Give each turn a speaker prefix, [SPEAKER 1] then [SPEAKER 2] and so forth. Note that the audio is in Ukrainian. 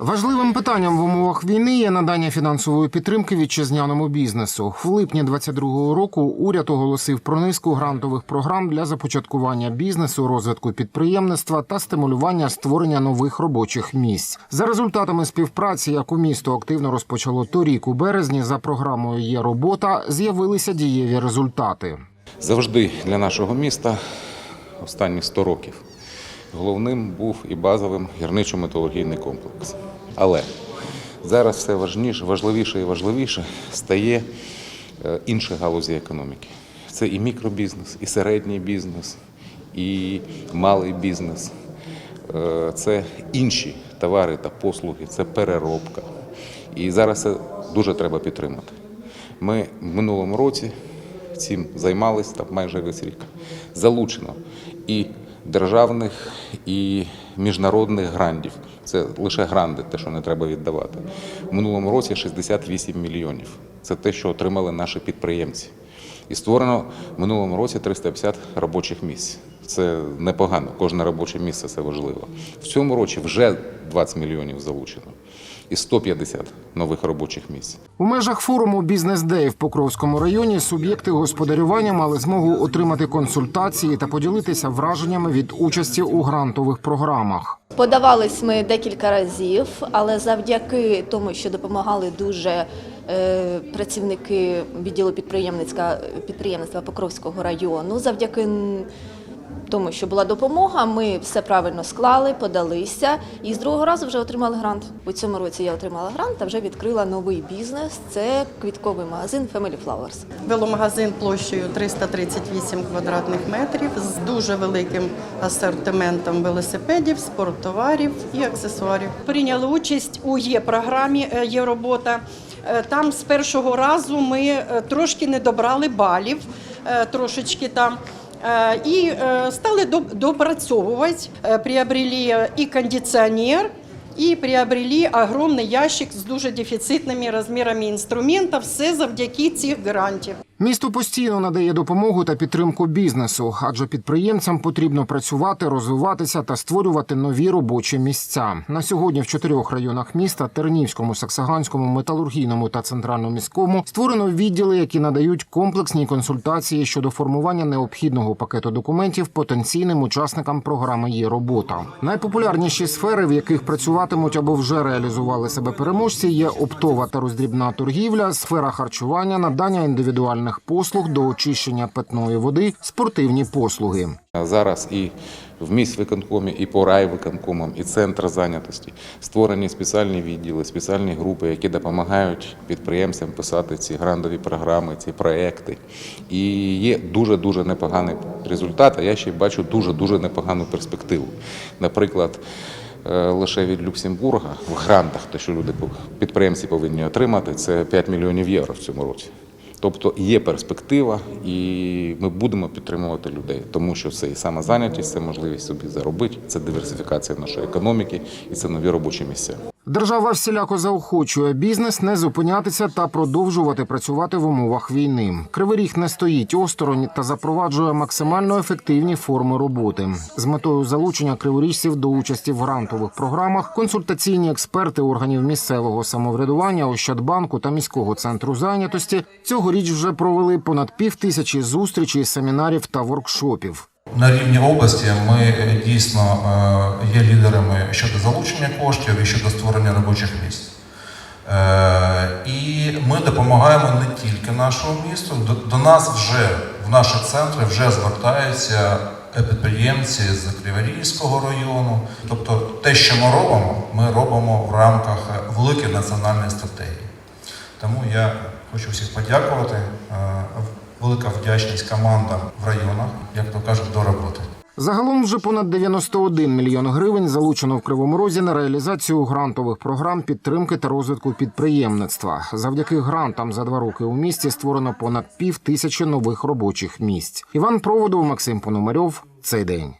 [SPEAKER 1] Важливим питанням в умовах війни є надання фінансової підтримки вітчизняному бізнесу. В липні 22-го року уряд оголосив про низку грантових програм для започаткування бізнесу, розвитку підприємництва та стимулювання створення нових робочих місць. За результатами співпраці, яку місто активно розпочало торік у березні, за програмою є робота, з'явилися дієві результати.
[SPEAKER 2] Завжди для нашого міста останні 100 років головним був і базовим гірничо-металургійний комплекс. Але зараз все важніше, важливіше і важливіше стає е, інші галузі економіки. Це і мікробізнес, і середній бізнес, і малий бізнес. Е, Це інші товари та послуги, це переробка. І зараз це дуже треба підтримати. Ми в минулому році цим займалися майже весь рік. Залучено і державних, і міжнародних грантів. Це лише гранди, те, що не треба віддавати. В минулому році 68 мільйонів. Це те, що отримали наші підприємці. І створено в минулому році 350 робочих місць. Це непогано. Кожне робоче місце це важливо. В цьому році вже 20 мільйонів залучено і 150 нових робочих місць.
[SPEAKER 1] У межах форуму Бізнес Дей в Покровському районі суб'єкти господарювання мали змогу отримати консультації та поділитися враженнями від участі у грантових програмах.
[SPEAKER 3] Подавались ми декілька разів, але завдяки тому, що допомагали дуже е, працівники відділу підприємницька підприємництва Покровського району, завдяки тому, що була допомога, ми все правильно склали, подалися і з другого разу вже отримали грант. У цьому році я отримала грант та вже відкрила новий бізнес. Це квітковий магазин Family Flowers.
[SPEAKER 4] Веломагазин площею 338 квадратних метрів з дуже великим асортиментом велосипедів, спорттоварів і аксесуарів.
[SPEAKER 5] прийняли участь у є програмі е, є робота. Е, Там з першого разу ми е, трошки не добрали балів, трошечки там. Е, І е, стали допрацьовувати, Е, приобрели і кондиціонер, і приобрели огромний ящик з дуже дефіцитними розмірами інструментів. Все завдяки цих грантів.
[SPEAKER 1] Місто постійно надає допомогу та підтримку бізнесу, адже підприємцям потрібно працювати, розвиватися та створювати нові робочі місця. На сьогодні в чотирьох районах міста Тернівському, Саксаганському, металургійному та центральному міському створено відділи, які надають комплексні консультації щодо формування необхідного пакету документів потенційним учасникам програми є робота. Найпопулярніші сфери, в яких працюватимуть або вже реалізували себе переможці, є оптова та роздрібна торгівля, сфера харчування, надання індивідуальних послуг до очищення питної води, спортивні послуги.
[SPEAKER 2] Зараз і в міськвиконкомі, і по райвиконкомам, і центр зайнятості створені спеціальні відділи, спеціальні групи, які допомагають підприємцям писати ці грантові програми, ці проекти. І є дуже дуже непоганий результат. А я ще бачу дуже дуже непогану перспективу. Наприклад. е, Лише від Люксембурга в грантах, те, що люди підприємці повинні отримати, це 5 мільйонів євро в цьому році. Тобто є перспектива, і ми будемо підтримувати людей, тому що це і самозайнятість, це можливість собі заробити, це диверсифікація нашої економіки і це нові робочі місця.
[SPEAKER 1] Держава всіляко заохочує бізнес не зупинятися та продовжувати працювати в умовах війни. Кривий ріг не стоїть осторонь та запроваджує максимально ефективні форми роботи з метою залучення криворіжців до участі в грантових програмах. Консультаційні експерти органів місцевого самоврядування, Ощадбанку та міського центру зайнятості цьогоріч вже провели понад пів тисячі зустрічей, семінарів та воркшопів.
[SPEAKER 6] На рівні області ми е, дійсно е, є лідерами щодо залучення коштів і щодо створення робочих місць. Е, І ми допомагаємо не тільки нашому місту. До, нас вже в наші центри вже звертаються підприємці з Криворізького району. Тобто те, що ми робимо, ми робимо в рамках великої національної стратегії. Тому я хочу всіх подякувати. Велика вдячність командам в районах, як то кажуть, до роботи.
[SPEAKER 1] Загалом вже понад 91 мільйон гривень залучено в Кривому Розі на реалізацію грантових програм підтримки та розвитку підприємництва. Завдяки грантам за два роки у місті створено понад пів тисячі нових робочих місць. Іван Проводов, Максим Пономарьов. Цей день.